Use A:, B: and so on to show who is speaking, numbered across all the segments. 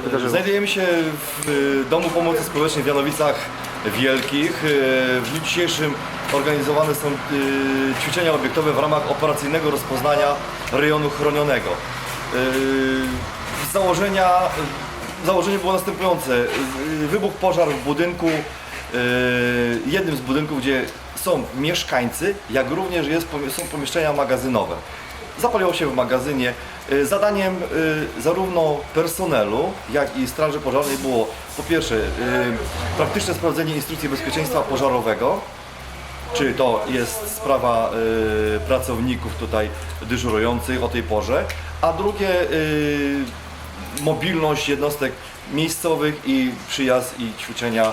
A: wydarzyło?
B: Znajdujemy się w y, Domu Pomocy Społecznej w Janowicach Wielkich. Y, W dniu dzisiejszym organizowane są y, ćwiczenia obiektowe w ramach operacyjnego rozpoznania rejonu chronionego. Założenia, założenie było następujące. Wybuchł pożar w budynku, jednym z budynków, gdzie są mieszkańcy, jak również jest, są pomieszczenia magazynowe. Zapaliło się w magazynie. Y, Zadaniem y, zarówno personelu, jak i Straży Pożarnej było po pierwsze y, praktyczne sprawdzenie instrukcji bezpieczeństwa pożarowego, czy to jest sprawa pracowników tutaj dyżurujących o tej porze, a drugie mobilność jednostek miejscowych i przyjazd i ćwiczenia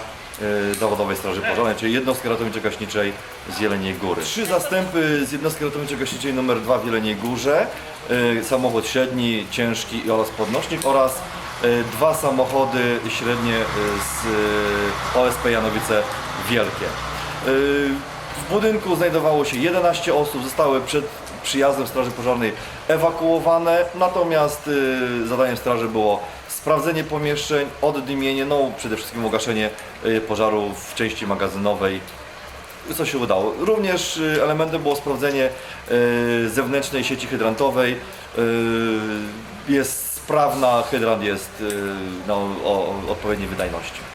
B: zawodowej Straży Pożarnej, czyli jednostki ratowniczo-gaśniczej z Jeleniej Góry. Trzy zastępy z jednostki ratowniczo-gaśniczej numer 2 w Jeleniej Górze, y, samochód średni, ciężki oraz podnośnik oraz y, dwa samochody średnie z OSP Janowice Wielkie. W budynku znajdowało się 11 osób, zostały przed przyjazdem Straży Pożarnej ewakuowane, natomiast zadaniem Straży było sprawdzenie pomieszczeń, oddymienie, no przede wszystkim ugaszenie y, pożaru w części magazynowej, co się udało. Również y, elementem było sprawdzenie y, zewnętrznej sieci hydrantowej. Jest sprawna, hydrant jest y, no, odpowiedniej wydajności.